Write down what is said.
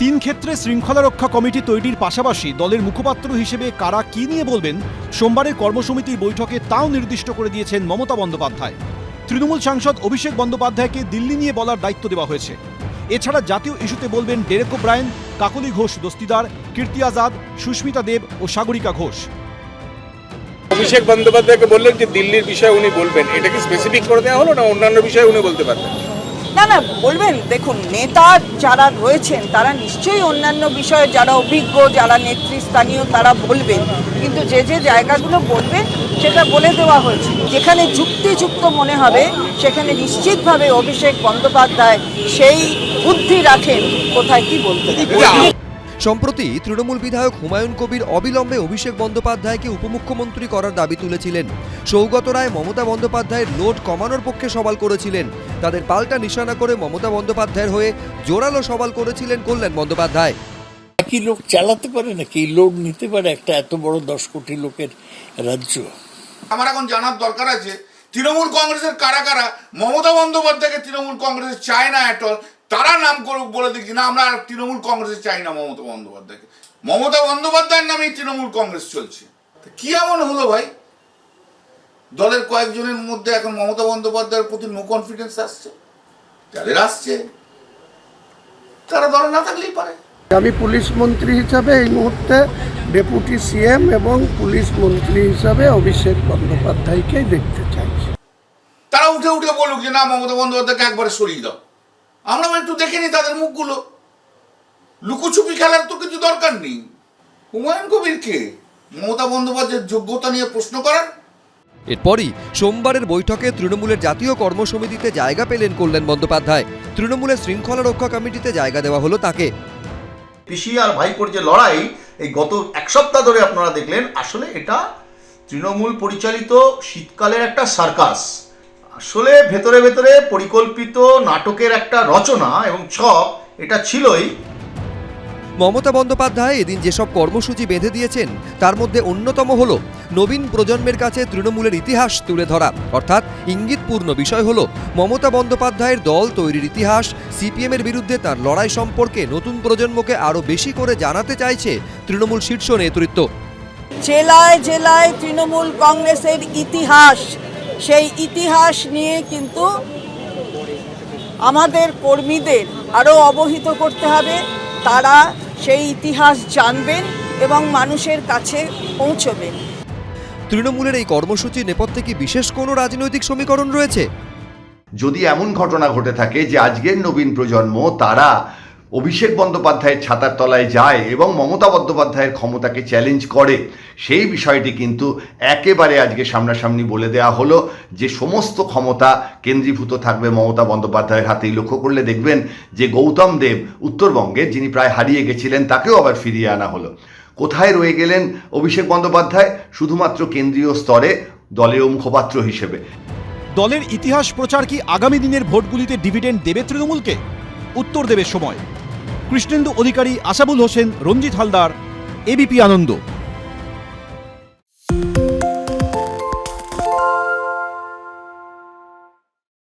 তিন ক্ষেত্রে শৃঙ্খলা রক্ষা কমিটি তৈরির পাশাপাশি দলের মুখপাত্র হিসেবে কারা কি নিয়ে বলবেন, সোমবারের কর্মসমিতির বৈঠকে তাও নির্দিষ্ট করে দিয়েছেন মমতা বন্দ্যোপাধ্যায়। তৃণমূল সাংসদ অভিষেক বন্দ্যোপাধ্যায়কে দিল্লি নিয়ে বলার দায়িত্ব দেওয়া হয়েছে। এছাড়া জাতীয় ইস্যুতে বলবেন ডেরেক ব্রায়ন কাকলি ঘোষ দস্তিদার, কীর্তি আজাদ, সুস্মিতা দেব ও সাগরিকা ঘোষ। অভিষেক বন্দ্যোপাধ্যায়কে বললেন যে দিল্লির বিষয়ে উনি বলবেন। এটা কি স্পেসিফিক করে দেওয়া হলো না অন্যান্য বিষয়ে উনি বলতে পারবেন? না না, বলবেন, দেখুন, নেতা যারা রয়েছেন, তারা নিশ্চয়ই অন্যান্য বিষয়ে যারা অভিজ্ঞ, যারা নেতৃস্থানীয় তারা বলবেন কিন্তু যে যে জায়গাগুলো বলবেন, সেটা বলে দেওয়া হয়েছে যেখানে যুক্তিযুক্ত মনে হবে, সেখানে নিশ্চিতভাবে অভিষেক বন্দ্যোপাধ্যায় সেই বুদ্ধি রাখেন, কোথায় কি বলতে। সম্প্রতি তৃণমূল বিধায়ক হুমায়ুন কবির অবিলম্বে অভিষেক বন্দ্যোপাধ্যায়কে উপমুখ্যমন্ত্রী করার দাবি তুলেছিলেন। সৌগত রায় মমতা বন্দ্যোপাধ্যায়ের লোড কমানোর পক্ষে সবাল করেছিলেন। তাদের পাল্টা নিশানা করে মমতা বন্দ্যোপাধ্যায়ের হয়ে জোরালো সবাল করেছিলেন কল্যাণ বন্দ্যোপাধ্যায়। কি লোক চালাতে পারে নাকি? লোড নিতে পারে একটা এত বড় দশ কোটি লোকের রাজ্য। আমার এখন জানার দরকার আছে তৃণমূল কংগ্রেসের কারা কারা? মমতা বন্দ্যোপাধ্যায়কে তৃণমূল কংগ্রেস চায় না এটল তারা নাম করুক বলে দিচ্ছি না আমরা আর তৃণমূল কংগ্রেসে চাই না মমতা বন্দ্যোপাধ্যায়কে। মমতা বন্দ্যোপাধ্যায়ের নামেই তৃণমূল কংগ্রেস চলছে। তা কি এমন হলো ভাই? দলের কয়েকজনের মধ্যে এখন মমতা বন্দ্যোপাধ্যায়ের প্রতি নো কনফিডেন্স আসছে? যাদের আসছে। তারা দলে না থাকলেই পারে। আমি পুলিশ মন্ত্রী হিসাবে এই মুহূর্তে ডেপুটি সিএম এবং পুলিশ মন্ত্রী হিসাবে অভিষেক বন্দ্যোপাধ্যায়কে দেখতে চাইছি। তারা উঠে উঠে বলুক যে না মমতা বন্দ্যোপাধ্যায়কে একবারে সরিয়ে দাও। আমরা একটু দেখে নিই তাদের মুখগুলো। লুকোছুপি খেলার তো কিছু দরকার নেই। হুমায়ুন কবির কে মমতা বন্দ্যোপাধ্যায়ের যোগ্যতা নিয়ে প্রশ্ন করার? এরপরই সোমবারের বৈঠকে তৃণমূলের জাতীয় কর্মসমিতিতে জায়গা পেলেন কল্যাণ বন্দ্যোপাধ্যায়। তৃণমূলের শৃঙ্খলা রক্ষা কমিটিতে জায়গা দেওয়া হলো তাকে। পিসি আর ভাইপোর যে লড়াই এই গত এক সপ্তাহ ধরে আপনারা দেখলেন আসলে এটা তৃণমূল পরিচালিত শীতকালের একটা সার্কাস। আসলে ভেতরে ভেতরে পরিকল্পিত নাটকের একটা রচনা এবং ছক এটা ছিলই। মমতা বন্দ্যোপাধ্যায় এদিন যেসব কর্মসূচি বেঁধে দিয়েছেন তার মধ্যে অন্যতম হল নবীন প্রজন্মের কাছে তৃণমূলের ইতিহাস তুলে ধরা। অর্থাৎ ইঙ্গিতপূর্ণ বিষয় হল মমতা বন্দ্যোপাধ্যায়ের দল তৈরির ইতিহাস সিপিএমের বিরুদ্ধে তার লড়াই সম্পর্কে নতুন প্রজন্মকে আরও বেশি করে জানাতে চাইছে তৃণমূল শীর্ষ নেতৃত্ব। জেলায় জেলায় তৃণমূল কংগ্রেসের ইতিহাস সেই ইতিহাস নিয়ে কিন্তু আমাদের কর্মীদের আরও অবহিত করতে হবে। তারা সেই ইতিহাস জানবেন এবং মানুষের কাছে পৌঁছবেন। তৃণমূলের এই কর্মসূচির নেপথ্যে কি বিশেষ কোনো রাজনৈতিক সমীকরণ রয়েছে? যদি এমন ঘটনা ঘটে থাকে যে আজকের নবীন প্রজন্ম তারা অভিষেক বন্দ্যোপাধ্যায়ের ছাতার তলায় যায় এবং মমতা বন্দ্যোপাধ্যায়ের ক্ষমতাকে চ্যালেঞ্জ করে। সেই বিষয়টি কিন্তু একেবারে আজকে সামনাসামনি বলে দেওয়া হলো যে সমস্ত ক্ষমতা কেন্দ্রীভূত থাকবে মমতা বন্দ্যোপাধ্যায়ের হাতেই। লক্ষ্য করলে দেখবেন যে গৌতম দেব উত্তরবঙ্গে, যিনি প্রায় হারিয়ে গেছিলেন, তাকেও আবার ফিরিয়ে আনা হলো। কোথায় রয়ে গেলেন অভিষেক বন্দ্যোপাধ্যায়? শুধুমাত্র কেন্দ্রীয় স্তরে দলীয় মুখপাত্র হিসেবে। দলের ইতিহাস প্রচার কি আগামী দিনের ভোটগুলিতে ডিভিডেন্ড দেবে তৃণমূলকে? উত্তর দেবে সময়। কৃষ্ণেন্দু অধিকারী আসাবুল হোসেন রঞ্জিত হালদার এবিপি আনন্দ।